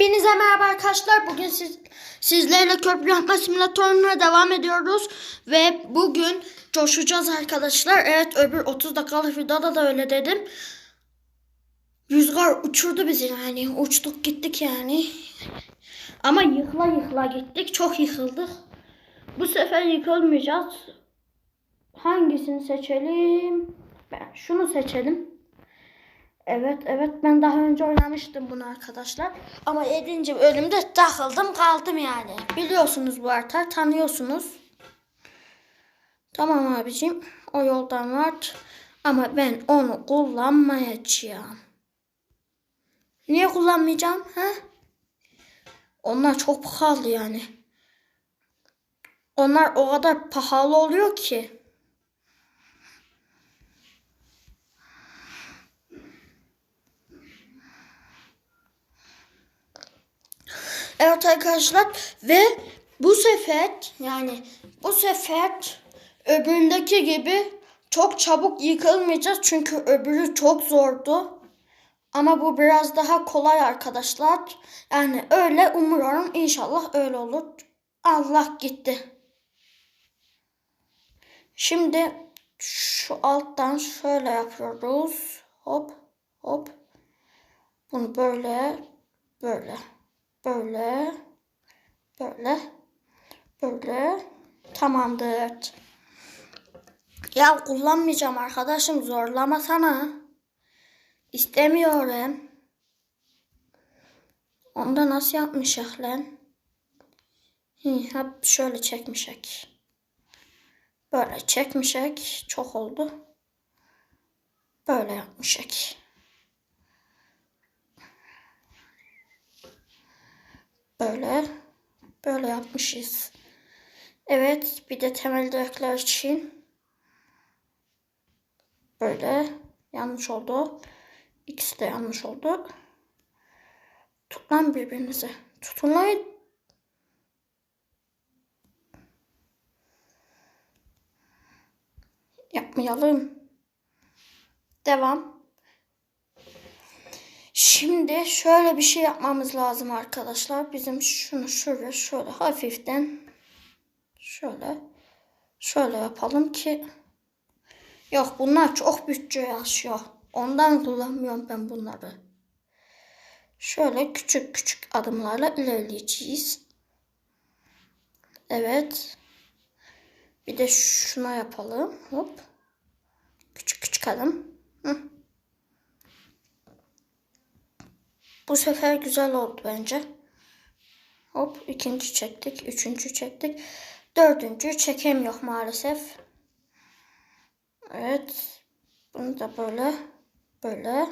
Hepinize merhaba arkadaşlar. Bugün siz, sizlerle köprü yapma simülatörüne devam ediyoruz. Ve bugün coşacağız arkadaşlar. Evet öbür 30 dakikalık videoda da öyle dedim. Rüzgar uçurdu bizi yani. Uçtuk gittik yani. Ama yıkla yıkla gittik. Çok yıkıldık. Bu sefer yıkılmayacağız. Hangisini seçelim? Ben şunu seçelim. Evet evet ben daha önce oynamıştım bunu arkadaşlar. Ama 7. bölümde takıldım kaldım yani. Biliyorsunuz bu harita tanıyorsunuz. Tamam abicim o yoldan var. Ama ben onu kullanmayacağım. Niye kullanmayacağım? He? Onlar çok pahalı yani. Onlar o kadar pahalı oluyor ki. Evet arkadaşlar ve bu sefer yani bu sefer öbüründeki gibi çok çabuk yıkılmayacağız çünkü öbürü çok zordu. Ama bu biraz daha kolay arkadaşlar. Yani öyle umuyorum inşallah öyle olur. Allah gitti. Şimdi şu alttan şöyle yapıyoruz. Hop hop. Bunu böyle böyle böyle böyle böyle tamamdır. Ya kullanmayacağım arkadaşım zorlama sana. İstemiyorum. Onda nasıl yapmışak lan? Hı, hep şöyle çekmişek. Böyle çekmişek. Çok oldu. Böyle yapmışek. Böyle. Böyle yapmışız. Evet. Bir de temel direkler için. Böyle. Yanlış oldu. İkisi de yanlış oldu. Tutun birbirinize. Tutun. Yapmayalım. Devam. Şimdi şöyle bir şey yapmamız lazım arkadaşlar. Bizim şunu şuraya şöyle hafiften şöyle şöyle yapalım ki yok bunlar çok bütçe yaşıyor. Ondan kullanmıyorum ben bunları. Şöyle küçük küçük adımlarla ilerleyeceğiz. Evet. Bir de şuna yapalım. Hop. Küçük küçük adım. Hı. Bu sefer güzel oldu bence. Hop ikinci çektik. Üçüncü çektik. Dördüncü çekemiyor maalesef. Evet. Bunu da böyle böyle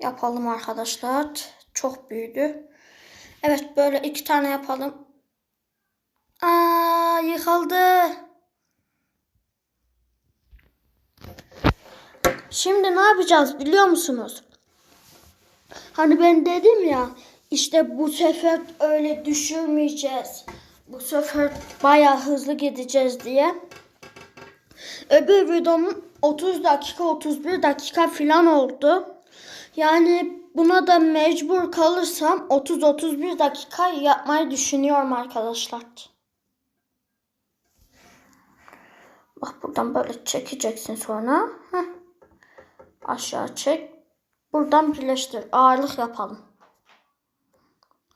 yapalım arkadaşlar. Çok büyüdü. Evet böyle iki tane yapalım. Aa yıkıldı. Şimdi ne yapacağız biliyor musunuz? Hani ben dedim ya işte bu sefer öyle düşürmeyeceğiz. Bu sefer baya hızlı gideceğiz diye. Öbür videomun 30 dakika 31 dakika falan oldu. Yani buna da mecbur kalırsam 30-31 dakika yapmayı düşünüyorum arkadaşlar. Bak buradan böyle çekeceksin sonra. Heh. Aşağı çek. Buradan birleştir. Ağırlık yapalım.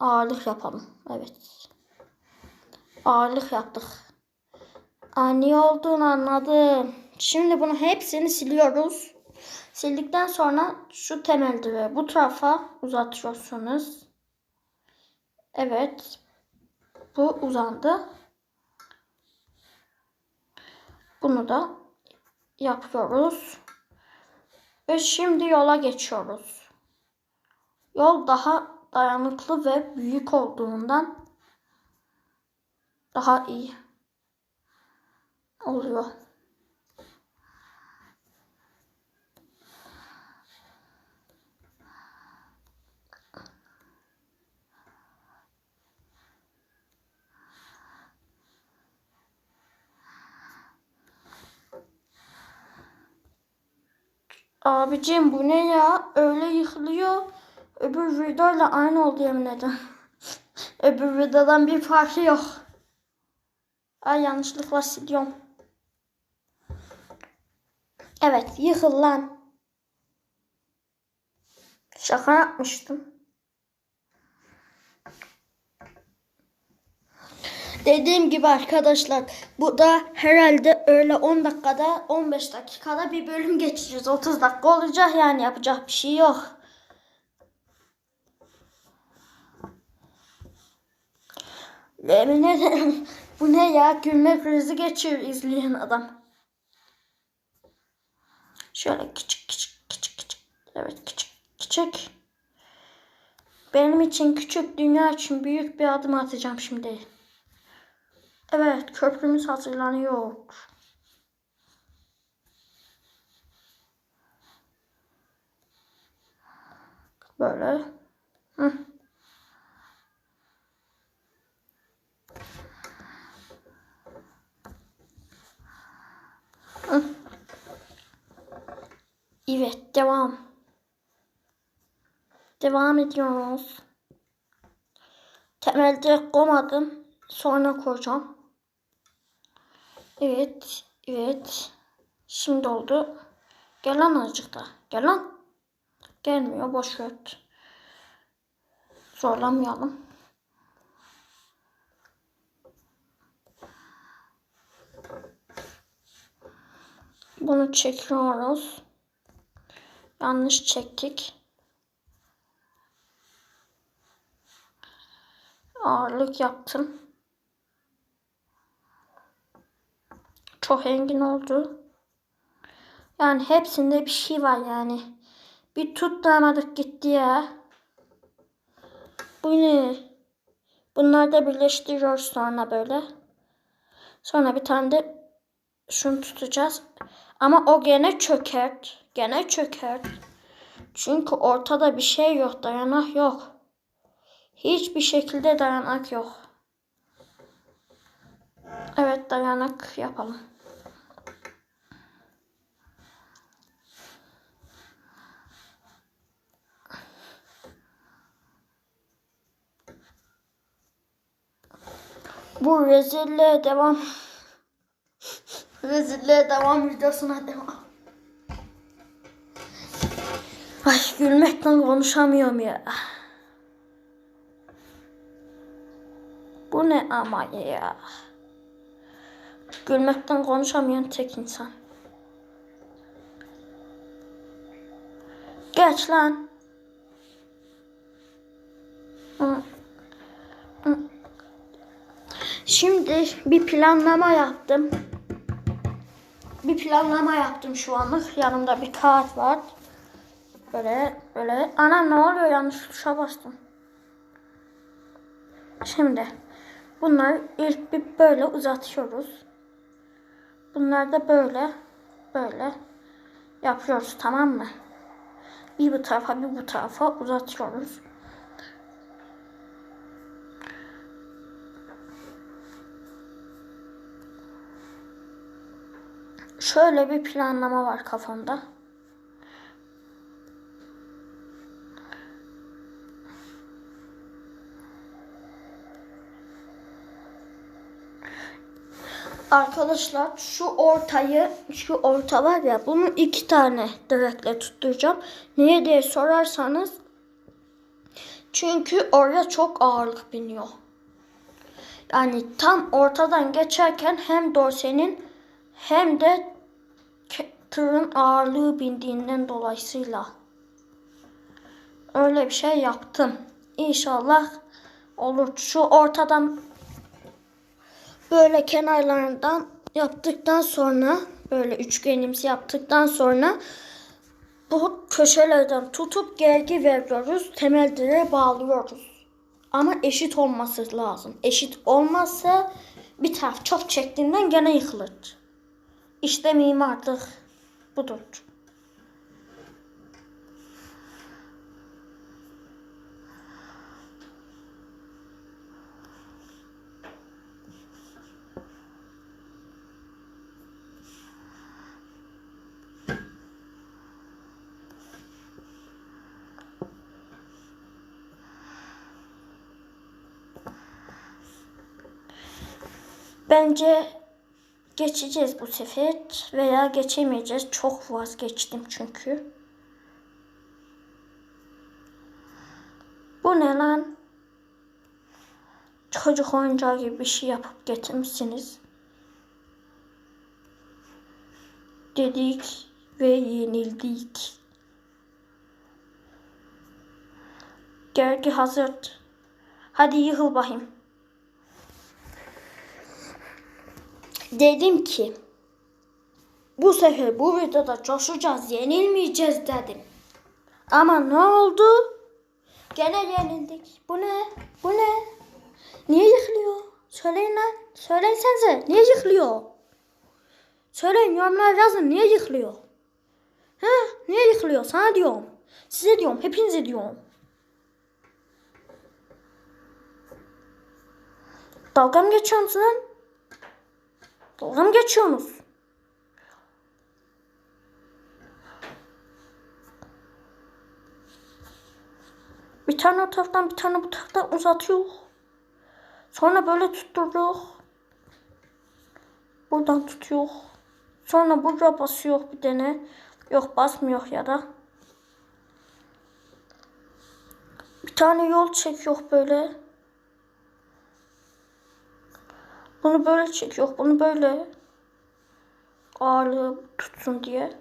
Ağırlık yapalım. Evet. Ağırlık yaptık. Aa, niye olduğunu anladım. Şimdi bunu hepsini siliyoruz. Sildikten sonra şu temel direği bu tarafa uzatıyorsunuz. Evet. Bu uzandı. Bunu da yapıyoruz. Ve şimdi yola geçiyoruz. Yol daha dayanıklı ve büyük olduğundan daha iyi oluyor. Abicim bu ne ya? Öyle yıkılıyor. Öbür videoyla aynı oldu yemin ederim. Öbür videodan bir farkı yok. Ay yanlışlıkla siliyorum. Evet yıkıl lan. Şaka yapmıştım. Dediğim gibi arkadaşlar bu da herhalde öyle 10 dakikada 15 dakikada bir bölüm geçeceğiz. 30 dakika olacak yani yapacak bir şey yok. Yemin bu ne ya gülme krizi geçiyor izleyen adam. Şöyle küçük küçük küçük küçük. Evet küçük küçük. Benim için küçük dünya için büyük bir adım atacağım şimdi. Evet köprümüz hazırlanıyor. Böyle. Hı. Hı. Evet devam. Devam ediyoruz. Temelde koymadım. Sonra koyacağım. Evet. Evet. Şimdi oldu. Gel lan azıcık da. Gel lan. Gelmiyor. Boş ver. Zorlamayalım. Bunu çekiyoruz. Yanlış çektik. Ağırlık yaptım. Çok engin oldu. Yani hepsinde bir şey var yani. Bir tutturamadık gitti ya. Bu ne? Bunları da birleştiriyoruz sonra böyle. Sonra bir tane de şunu tutacağız. Ama o gene çökert. Gene çökert. Çünkü ortada bir şey yok. Dayanak yok. Hiçbir şekilde dayanak yok. Evet dayanak yapalım. Bu rezilliğe devam. Rezilliğe devam videosuna devam. Ay gülmekten konuşamıyorum ya. Bu ne ama ya. Gülmekten konuşamayan tek insan. Geç lan. Hı. Hı. Şimdi bir planlama yaptım. Bir planlama yaptım şu anlık. Yanımda bir kağıt var. Böyle böyle. Ana ne oluyor yanlış tuşa bastım. Şimdi bunları ilk bir böyle uzatıyoruz. Bunlar da böyle böyle yapıyoruz tamam mı? Bir bu tarafa bir bu tarafa uzatıyoruz. Şöyle bir planlama var kafamda. Arkadaşlar şu ortayı, şu orta var ya bunu iki tane direkle tutturacağım. Niye diye sorarsanız çünkü oraya çok ağırlık biniyor. Yani tam ortadan geçerken hem dorsenin hem de tırın ağırlığı bindiğinden dolayısıyla öyle bir şey yaptım. İnşallah olur. Şu ortadan böyle kenarlarından yaptıktan sonra böyle üçgenimizi yaptıktan sonra bu köşelerden tutup gergi veriyoruz. Temel direğe bağlıyoruz. Ama eşit olması lazım. Eşit olmazsa bir taraf çok çektiğinden gene yıkılır. İşte mimarlık budur. Bence geçeceğiz bu sefer veya geçemeyeceğiz. Çok vazgeçtim çünkü. Bu ne lan? Çocuk oyuncağı gibi bir şey yapıp getirmişsiniz. Dedik ve yenildik. Gergi hazır. Hadi yıkıl bakayım. Dedim ki bu sefer bu videoda coşacağız, yenilmeyeceğiz dedim. Ama ne oldu? Gene yenildik. Bu ne? Bu ne? Niye yıkılıyor? Söyleyin lan. Söylesenize. Niye yıkılıyor? Söyleyin yorumlar yazın. Niye yıkılıyor? Ha? Niye yıkılıyor? Sana diyorum. Size diyorum. Hepinize diyorum. Dalga mı geçiyorsunuz lan? Dalga mı geçiyorsunuz? Bir tane o taraftan bir tane bu taraftan uzatıyor. Sonra böyle tutturduk. Buradan tutuyor. Sonra buraya basıyor bir tane. Yok basmıyor ya da. Bir tane yol çekiyor böyle. Bunu böyle çekiyor. Bunu böyle. Ağırlığı tutsun diye.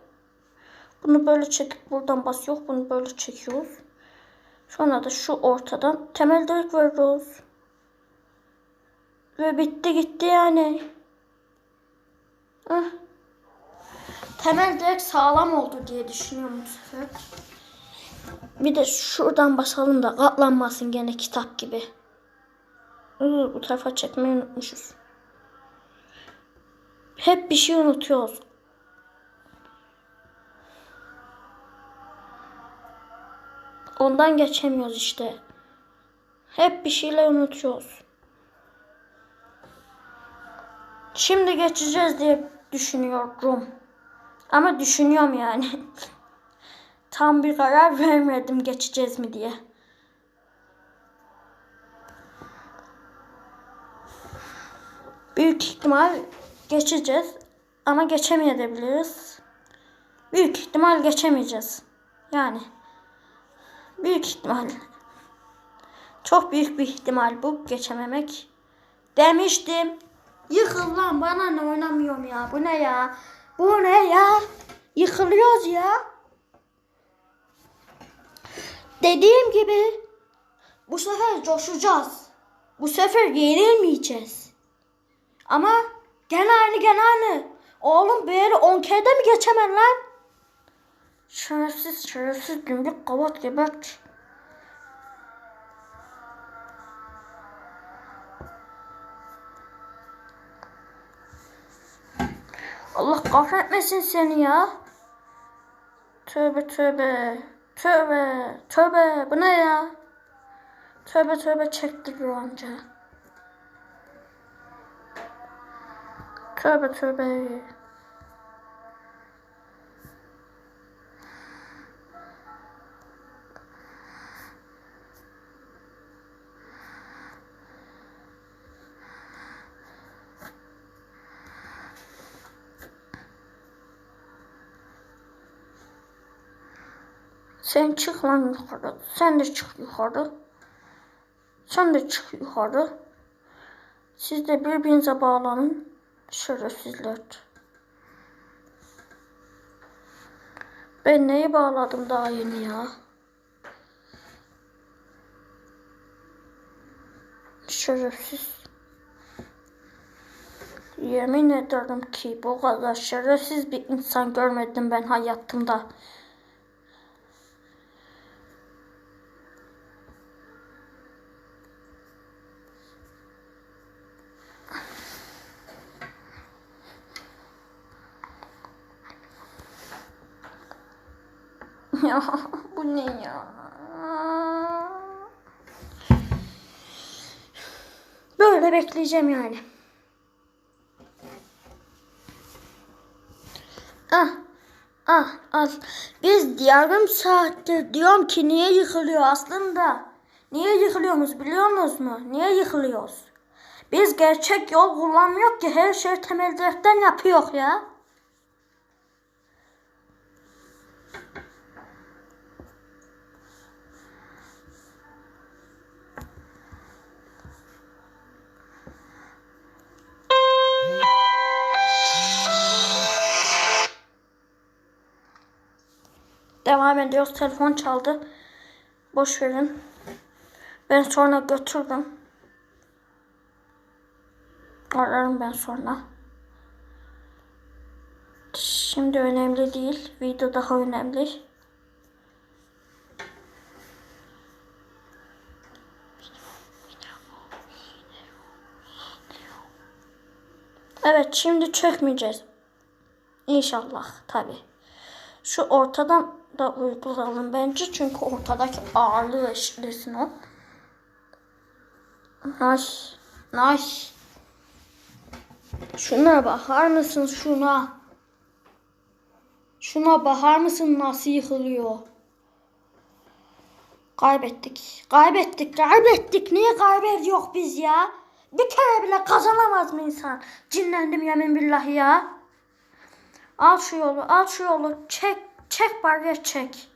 Bunu böyle çekip buradan basıyor. Bunu böyle çekiyoruz. Sonra da şu ortadan temel direk veriyoruz. Ve bitti gitti yani. Hah. Temel direk sağlam oldu diye düşünüyorum bu sefer. Bir de şuradan basalım da katlanmasın gene kitap gibi. Bu tarafa çekmeyi unutmuşuz. Hep bir şey unutuyoruz. Ondan geçemiyoruz işte. Hep bir şeyler unutuyoruz. Şimdi geçeceğiz diye düşünüyorum. Ama düşünüyorum yani. Tam bir karar vermedim geçeceğiz mi diye. Büyük ihtimal geçeceğiz ama geçemeyebiliriz. Büyük ihtimal geçemeyeceğiz. Yani büyük ihtimal. Çok büyük bir ihtimal bu geçememek. Demiştim. Yıkıl lan bana ne oynamıyorum ya. Bu ne ya? Bu ne ya? Yıkılıyoruz ya. Dediğim gibi bu sefer coşacağız. Bu sefer yenilmeyeceğiz. Ama gene aynı gene aynı. Oğlum böyle 10 kere de mi geçemem lan? Şerefsiz şerefsiz dümbük kavat gebert. Allah kahretmesin seni ya. Tövbe tövbe. Tövbe tövbe. Bu ne ya? Tövbe tövbe çektiriyor anca. Tövbe tövbe. Sen çık lan yukarı. Sen de çık yukarı. Sen de çık yukarı. Siz de birbirinize bağlanın. Şerefsizler. Ben neyi bağladım daha yeni ya? Şerefsiz. Yemin ederim ki bu kadar şerefsiz bir insan görmedim ben hayatımda. Ya bu ne ya? Böyle bekleyeceğim yani. Ah, ah, al. Biz yarım saattir diyorum ki niye yıkılıyor aslında? Niye yıkılıyoruz biliyor musunuz mu? Niye yıkılıyoruz? Biz gerçek yol kullanmıyor ki her şey temel direkten yapıyor ya. Devam ediyoruz. Telefon çaldı. Boş verin. Ben sonra götürdüm. Ararım ben sonra. Şimdi önemli değil. Video daha önemli. Evet şimdi çökmeyeceğiz. İnşallah tabi. Şu ortadan da uygulayalım bence çünkü ortadaki ağırlığı eşitlesin o. Nice. Nice. Şuna bakar mısın şuna? Şuna bakar mısın nasıl yıkılıyor? Kaybettik. Kaybettik. Kaybettik. Niye kaybediyor biz ya? Bir kere bile kazanamaz mı insan? Cinlendim yemin billahi ya. Al şu yolu. Al şu yolu. Çek. Çek bari çek.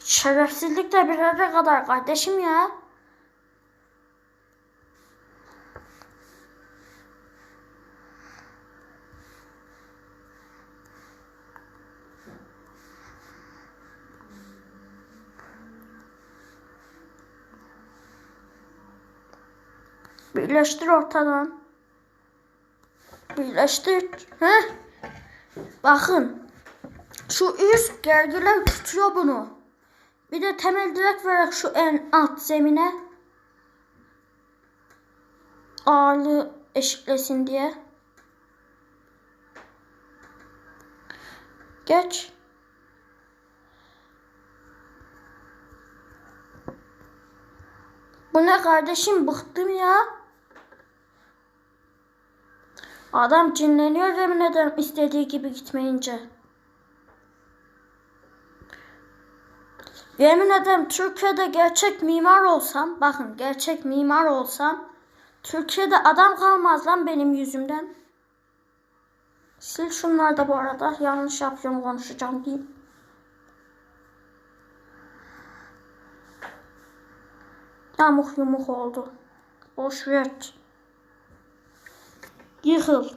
Şerefsizlik de bir yere kadar kardeşim ya. Birleştir ortadan. Birleştir. Heh. Bakın. Şu üst gergiler tutuyor bunu. Bir de temel direk vererek şu en alt zemine. Ağırlığı eşitlesin diye. Geç. Bu ne kardeşim bıktım ya. Adam cinleniyor yemin ederim istediği gibi gitmeyince. Yemin ederim Türkiye'de gerçek mimar olsam, bakın gerçek mimar olsam, Türkiye'de adam kalmaz lan benim yüzümden. Sil şunları da bu arada yanlış yapıyorum konuşacağım diyeyim. Yamuk yumuk oldu. Boş ver. Yıkıl.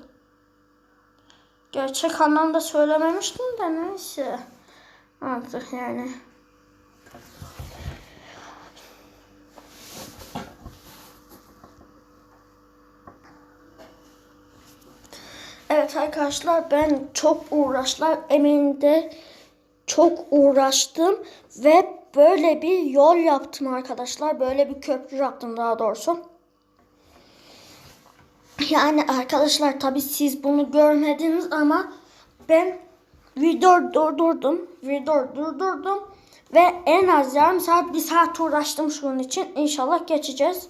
Gerçek anlamda söylememiştim de neyse. Artık yani. Evet arkadaşlar ben çok uğraşlar emeğinde çok uğraştım ve böyle bir yol yaptım arkadaşlar. Böyle bir köprü yaptım daha doğrusu. Yani arkadaşlar tabi siz bunu görmediniz ama ben video durdurdum. Video durdurdum. Ve en az yarım saat bir saat uğraştım şunun için. İnşallah geçeceğiz.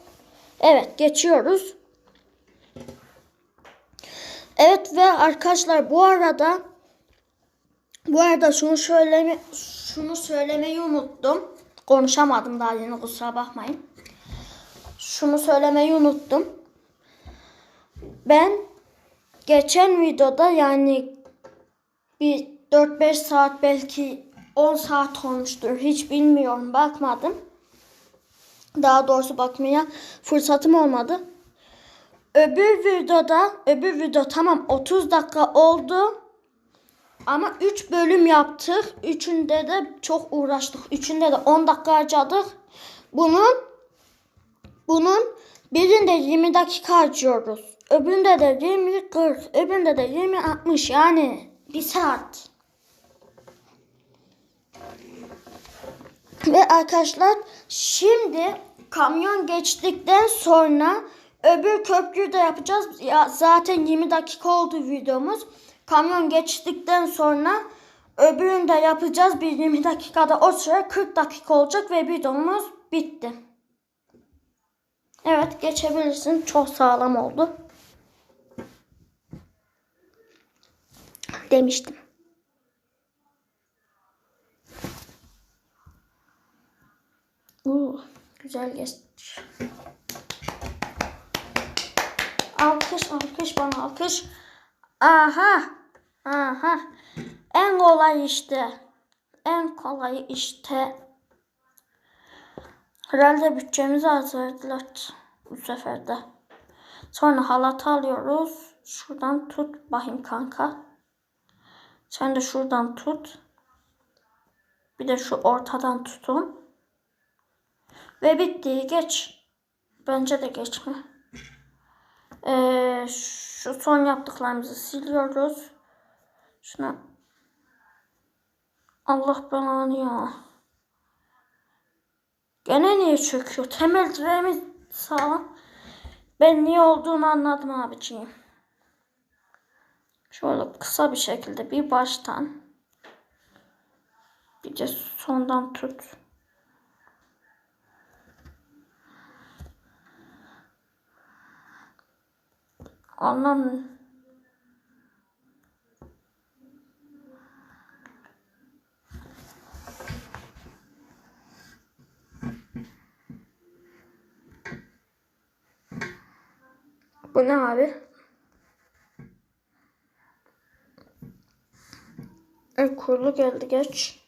Evet geçiyoruz. Evet ve arkadaşlar bu arada bu arada şunu söyleme şunu söylemeyi unuttum. Konuşamadım daha yeni kusura bakmayın. Şunu söylemeyi unuttum. Ben geçen videoda yani bir 4-5 saat belki 10 saat olmuştur. Hiç bilmiyorum bakmadım. Daha doğrusu bakmaya fırsatım olmadı. Öbür videoda, öbür video tamam 30 dakika oldu. Ama 3 bölüm yaptık. Üçünde de çok uğraştık. Üçünde de 10 dakika harcadık. Bunun bunun birinde 20 dakika harcıyoruz. Öbüründe de 20 40, öbüründe de 20 60 yani bir saat. Ve arkadaşlar şimdi kamyon geçtikten sonra öbür köprüyü de yapacağız. Ya zaten 20 dakika oldu videomuz. Kamyon geçtikten sonra öbürünü de yapacağız. Bir 20 dakikada o süre 40 dakika olacak ve videomuz bitti. Evet geçebilirsin. Çok sağlam oldu. Demiştim. Uh, güzel geçti. Alkış alkış bana alkış. Aha. Aha. En kolay işte. En kolay işte. Herhalde bütçemizi azalttılar bu sefer de. Sonra halat alıyoruz. Şuradan tut bakayım kanka. Sen de şuradan tut. Bir de şu ortadan tutun. Ve bitti. Geç. Bence de geçme. Ee, şu son yaptıklarımızı siliyoruz. Şuna. Allah belanı ya. Gene niye çöküyor? Temel direğimiz sağlam. Ben niye olduğunu anladım abiciğim. Şöyle kısa bir şekilde bir baştan bir de sondan tut. Anlam Bu ne abi? Kurulu geldi geç.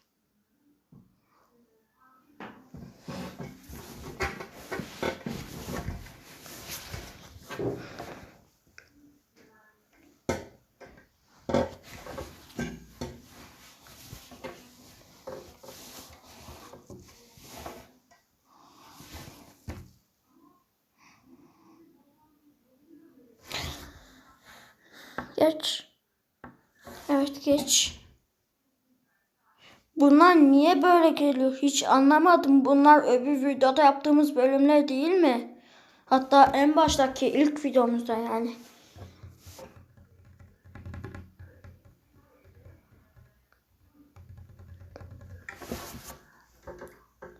Geç. Evet geç. Bunlar niye böyle geliyor hiç anlamadım. Bunlar öbür videoda yaptığımız bölümler değil mi? Hatta en baştaki ilk videomuzda yani.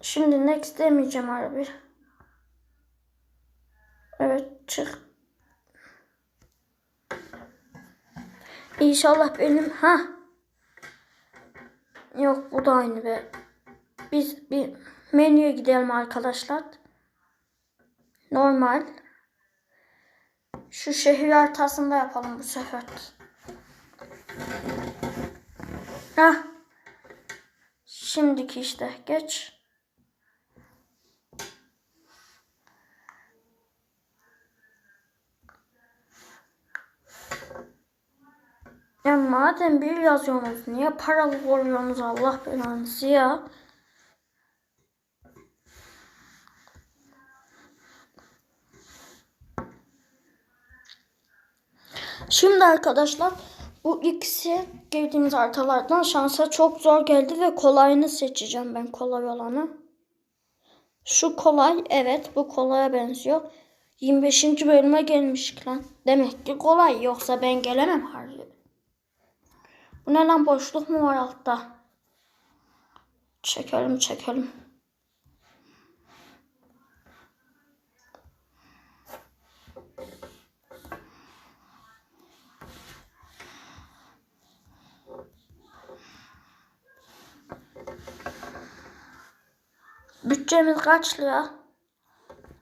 Şimdi next demeyeceğim abi. Evet çık. İnşallah benim ha. Yok bu da aynı be. Biz bir menüye gidelim arkadaşlar. Normal. Şu şehir haritasında yapalım bu sefer. Ha. Şimdiki işte geç. Ya madem bir yazıyorsunuz niye paralı koruyorsunuz Allah belanızı ya. Şimdi arkadaşlar bu ikisi girdiğimiz haritalardan şansa çok zor geldi ve kolayını seçeceğim ben kolay olanı. Şu kolay evet bu kolaya benziyor. 25. bölüme gelmiş lan. Demek ki kolay yoksa ben gelemem harbi. Bu ne lan boşluk mu var altta? Çekelim çekelim. Bütçemiz kaç lira?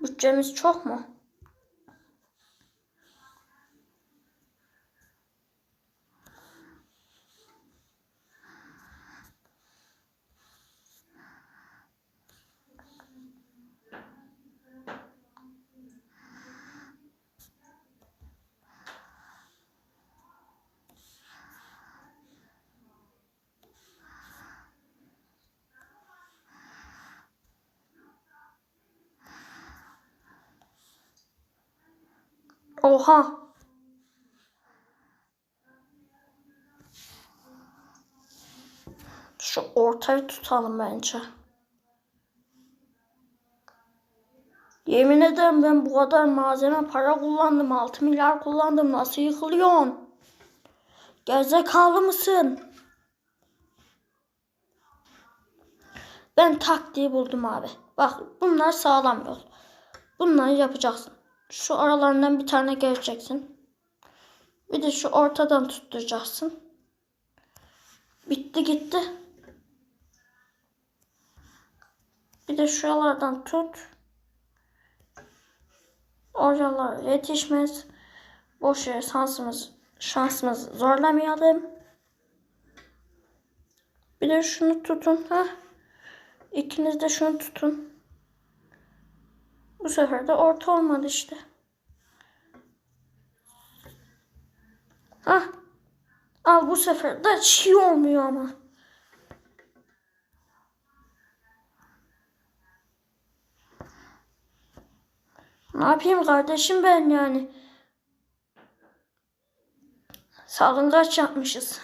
Bütçemiz çok mu? Oha. Şu ortayı tutalım bence. Yemin ederim ben bu kadar malzeme para kullandım. 6 milyar kullandım. Nasıl yıkılıyorsun? Gerizekalı mısın? Ben taktiği buldum abi. Bak bunlar sağlam yol. Bunları yapacaksın. Şu aralarından bir tane geleceksin. Bir de şu ortadan tutturacaksın. Bitti gitti. Bir de şuralardan tut. Oralar yetişmez. Boş yere şansımız, şansımızı zorlamayalım. Bir de şunu tutun. ha. İkiniz de şunu tutun. Bu sefer de orta olmadı işte. Ha. Al bu sefer de çiğ olmuyor ama. Ne yapayım kardeşim ben yani. Salıngaç yapmışız.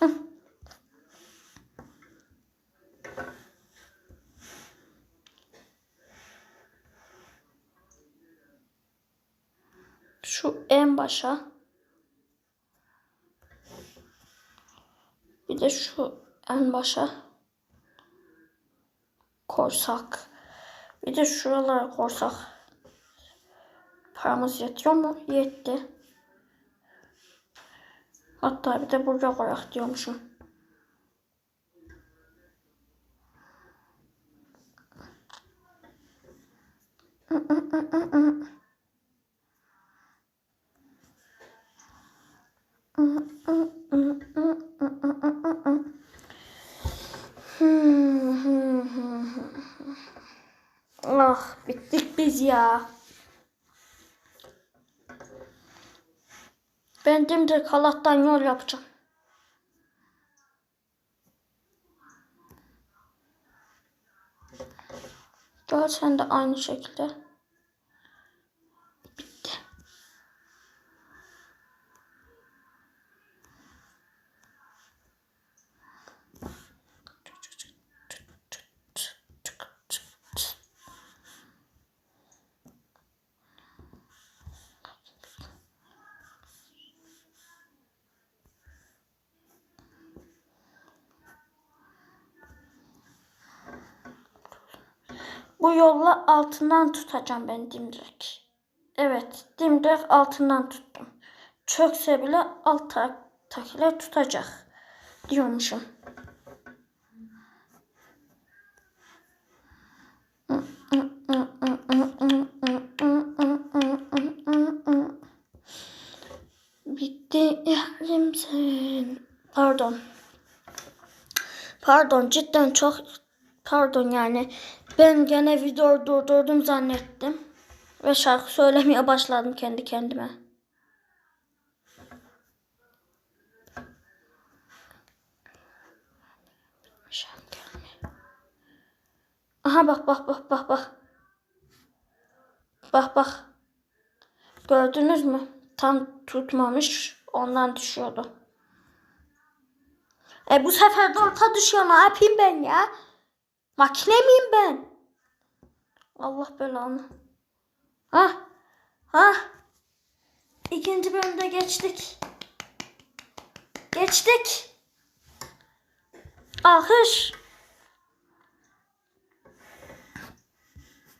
Şu en başa. Bir de şu en başa. Korsak. Bir de şuralara korsak. Paramız yetiyor mu? Yetti. Hatta bir de buraya koyak diyormuşum. Ah bittik biz ya. Ben dimdik halattan yol yapacağım. Gel sen de aynı şekilde. Bitti. Bu yolla altından tutacağım ben dimdirek. Evet, dimdirek altından tuttum. Çökse bile alttakiler tutacak diyormuşum. Bitti yarim sen. Pardon. Pardon cidden çok pardon yani ben gene video durdurdum zannettim ve şarkı söylemeye başladım kendi kendime. Aha bak bak bak bak bak. Bak bak. Gördünüz mü? Tam tutmamış. Ondan düşüyordu. E bu sefer de orta düşüyor. Ne yapayım ben ya? Makine miyim ben? Allah belanı. Ha? Ha? İkinci bölümde geçtik. Geçtik. Alkış.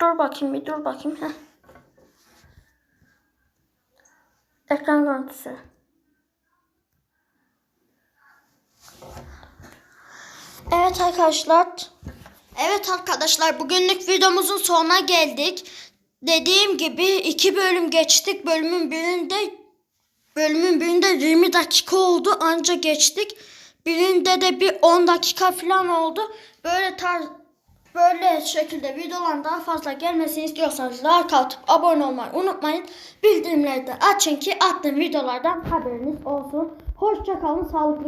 Dur bakayım bir dur bakayım. Heh. Ekran görüntüsü. Evet arkadaşlar. Evet arkadaşlar bugünlük videomuzun sonuna geldik. Dediğim gibi iki bölüm geçtik. Bölümün birinde bölümün birinde 20 dakika oldu anca geçtik. Birinde de bir 10 dakika falan oldu. Böyle tarz böyle şekilde videoların daha fazla gelmesini istiyorsanız like atıp abone olmayı unutmayın. Bildirimleri de açın ki attığım videolardan haberiniz olsun. Hoşça kalın, sağlıklı